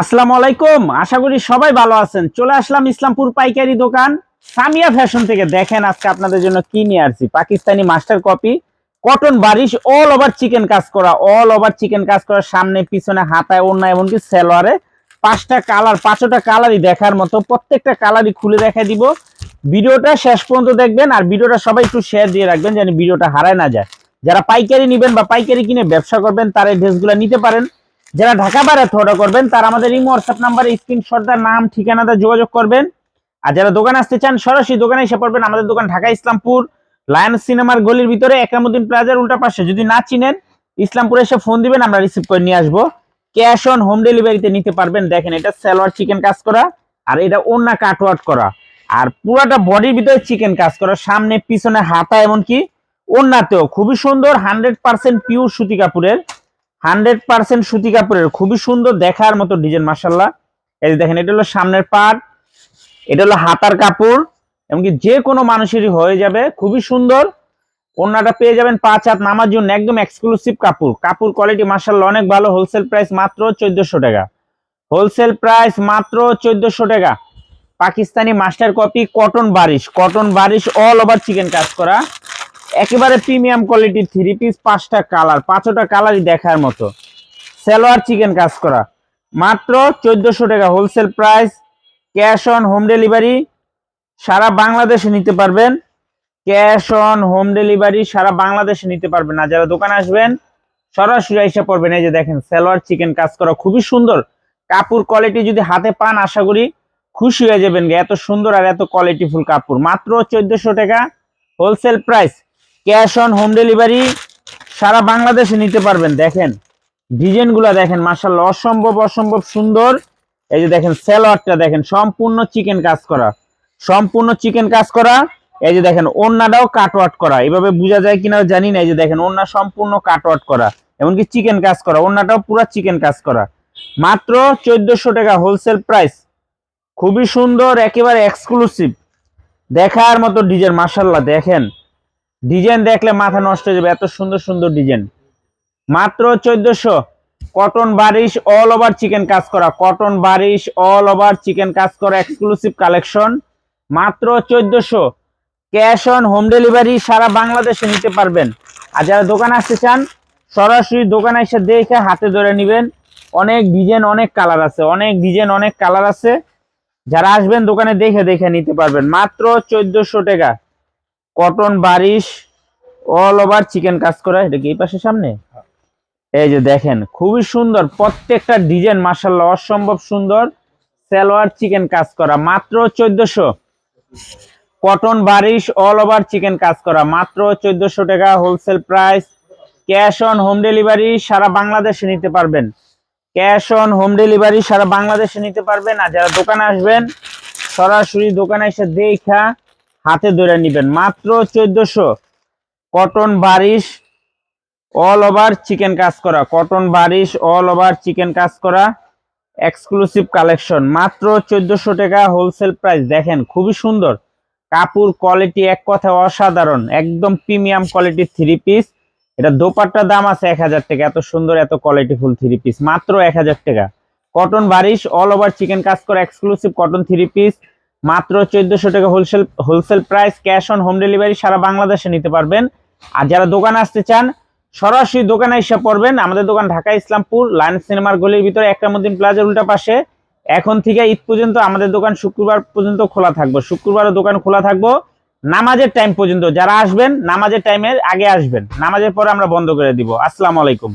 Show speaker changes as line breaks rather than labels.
আসসালামু আলাইকুম। আশা করি সবাই ভালো আছেন। চলে আসলাম ইসলামপুর পাইকারি দোকান। সামিয়া ফ্যাশন থেকে দেখেন আজকে আপনাদের জন্য কি নিয়ে আসছি। পাকিস্তানি মাস্টার কপি, কটন বারিশ অল ওভার চিকেন কাজ করা অল ওভার চিকেন কাজ করা, সামনে, পিছনে, হাতায় অন্য এমনকি সেলোয়ারে। পাঁচটা কালার, পাঁচটা কালারই দেখার মতো, প্রত্যেকটা কালারই খুলে দেখা দিব। ভিডিওটা শেষ পর্যন্ত দেখবেন আর ভিডিওটা সবাই একটু শেয়ার দিয়ে রাখবেন, যেন ভিডিওটা হারায় না যায়। যারা পাইকারি নেবেন বা পাইকারি কিনে ব্যবসা করবেন, তারা এই ড্রেসগুলো নিতে পারেন। যারা ঢাকা বাইরে অর্ডার করবেন, তারা আমাদের এই হোয়াটসঅ্যাপ নাম্বারে স্ক্রিনশট দেওয়ার নাম ঠিকানাটা যোগাযোগ করবেন। আর যারা দোকানে আসতে চান, সরাসরি দোকানে এসে পড়বেন আমাদের দোকান ঢাকা ইসলামপুর, লায়ন সিনেমার গলির ভিতরে একরামুদ্দিন প্লাজার উল্টা পাশে। যদি না চিনেন, ইসলামপুরে এসে ফোন দিবেন, আমরা রিসিভ করে নিয়ে আসব। ক্যাশ অন হোম ডেলিভারিতে নিতে পারবেন। দেখেন, এটা সালোয়ার চিকেন কাজ করা, আর এটা ওন্না কাটওয়ার্ট করা। আর পুরাটা বডির ভিতরে চিকেন কাজ করা, সামনে, পিছনে হাতা, এমনকি ওন্নাতেও খুবই সুন্দর হান্ড্রেড পার্সেন্ট পিওর সুতি কাপড়ের। হান্ড্রেড পার্সেন্ট সুতি কাপড়ের খুবই সুন্দর দেখার মতো ডিজাইন মাসাল্লাহ এই যে দেখেন, এটা হলো সামনের পাট এটা হলো হাতার কাপড়, এমনকি যে কোনো মানুষেরই হয়ে যাবে, খুবই সুন্দর। ওড়নাটা পেয়ে যাবেন পাঁচ হাত নামার জন্য একদম এক্সক্লুসিভ কাপড়। কাপড় কোয়ালিটি মাসাল্লাহ অনেক ভালো। হোলসেল প্রাইস মাত্র চোদ্দশো টাকা। হোলসেল প্রাইস মাত্র চোদ্দশো টাকা। পাকিস্তানি মাস্টার কপি কটন বারিশ। কটন বারিশ অল ওভার চিকেন কাজ করা। একেবারে প্রিমিয়াম কোয়ালিটির থ্রি পিস পাঁচটা কালার পাঁচটা কালারই দেখার মতো। সালোয়ার চিকেন কাজ করা। মাত্র চোদ্দশো টাকা wholesale price cash on home delivery সারা বাংলাদেশে নিতে পারবেন। ক্যাশ অন হোম ডেলিভারি সারা বাংলাদেশে নিতে পারবেন আর যারা দোকানে আসবেন, সরাসরি এসে পড়বেন। এই যে দেখেন, সালোয়ার চিকেন কাজ করা খুবই সুন্দর। কাপড় কোয়ালিটি যদি হাতে পান, আশা করি খুশি হয়ে যাবেন এত সুন্দর আর এত কোয়ালিটিফুল কাপড়। মাত্র চোদ্দশো টাকা wholesale price cash on home delivery সারা বাংলাদেশে নিতে পারবেন। দেখেন ডিজাইনগুলা দেখেন মার্শাল্লাহ অসম্ভব অসম্ভব সুন্দর। এই যে দেখেন, স্যালোয়ারটা দেখেন, সম্পূর্ণ চিকেন কাজ করা। সম্পূর্ণ চিকেন কাজ করা। এই যে দেখেন, ওন্নাটাও কাটওয়াট করা। এভাবে বোঝা যায় কিনা জানি না, এই যে দেখেন, ওন্না সম্পূর্ণ কাটওয়াট করা। এমনকি চিকেন কাজ করা, ওন্নাটাও পুরো চিকেন কাজ করা। মাত্র চোদ্দশো টাকা হোলসেল প্রাইস। খুবই সুন্দর, একেবারে এক্সক্লুসিভ দেখার মতো ডিজাইন মার্শাল্লাহ দেখেন। ডিজাইন দেখলে মাথা নষ্ট হয়ে যাবে, এত সুন্দর সুন্দর ডিজাইন মাত্র চোদ্দশো। কটন বারিশ অল ওভার চিকেন কাজ করা। কটন বারিশ অল ওভার চিকেন কাজ করা এক্সক্লুসিভ কালেকশন মাত্র চোদ্দশো। ক্যাশ অন হোম ডেলিভারি সারা বাংলাদেশে নিতে পারবেন। আর যারা দোকানে আসতে চান, সরাসরি দোকানে এসে দেখে হাতে ধরে নেবেন। অনেক ডিজাইন অনেক কালার আছে। অনেক ডিজাইন অনেক কালার আছে। যারা আসবেন দোকানে দেখে দেখে নিতে পারবেন। মাত্র চোদ্দশো টাকা। কটন বারিশ অল ওভার চিকেন কাজ করা এটা কি এই পাশে সামনে? এই যে দেখেন খুবই সুন্দর প্রত্যেকটা ডিজাইন মার্শাল্লাহ অসম্ভব সুন্দর সালোয়ার চিকেন কাজ করা মাত্র চোদ্দশো। কটন বারিশ অল ওভার চিকেন কাজ করা মাত্র চোদ্দশো টাকা wholesale price cash on home delivery সারা বাংলাদেশে নিতে পারবেন। ক্যাশ অন হোম ডেলিভারি সারা বাংলাদেশে নিতে পারবেন। আর যারা দোকানে আসবেন সরাসরি দোকানে এসে দেখা হাতে ধরে নেবেন। মাত্র চোদ্দশো। কটন বারিশ অল ওভার চিকেন কাজ করা। কটন বারিশ অল ওভার চিকেন কাজ করা। এক্সক্লুসিভ কালেকশন মাত্র চোদ্দশো টাকা হোলসেল প্রাইস দেখেন, খুবই সুন্দর। কাপড় কোয়ালিটি এক কথা অসাধারণ। একদম প্রিমিয়াম কোয়ালিটির থ্রি পিস এটা দোপাট্টার দাম আছে এক হাজার টাকা। এত সুন্দর, এত কোয়ালিটিফুল থ্রি পিস মাত্র এক হাজার টাকা। কটন বারিশ অল ওভার চিকেন কাজ করা। এক্সক্লুসিভ কটন থ্রি পিস মাত্র চোদ্দশো টাকা wholesale wholesale price cash on home delivery সারা বাংলাদেশে নিতে পারবেন। আর যারা দোকানে আসতে চান, সরাসরি দোকানে এসে পড়বেন। আমাদের দোকান ঢাকা ইসলামপুর লায়ন সিনেমার গলির ভিতরে, একরামুদ্দিন প্লাজার উল্টা পাশে। এখন থেকে ঈদ পর্যন্ত আমাদের দোকান শুক্রবার পর্যন্ত খোলা থাকবে। শুক্রবারও দোকান খোলা থাকব। নামাজের টাইম পর্যন্ত যারা আসবেন, নামাজের টাইমের আগে আসবেন। নামাজের পরে আমরা বন্ধ করে দিব। আসসালামু আলাইকুম।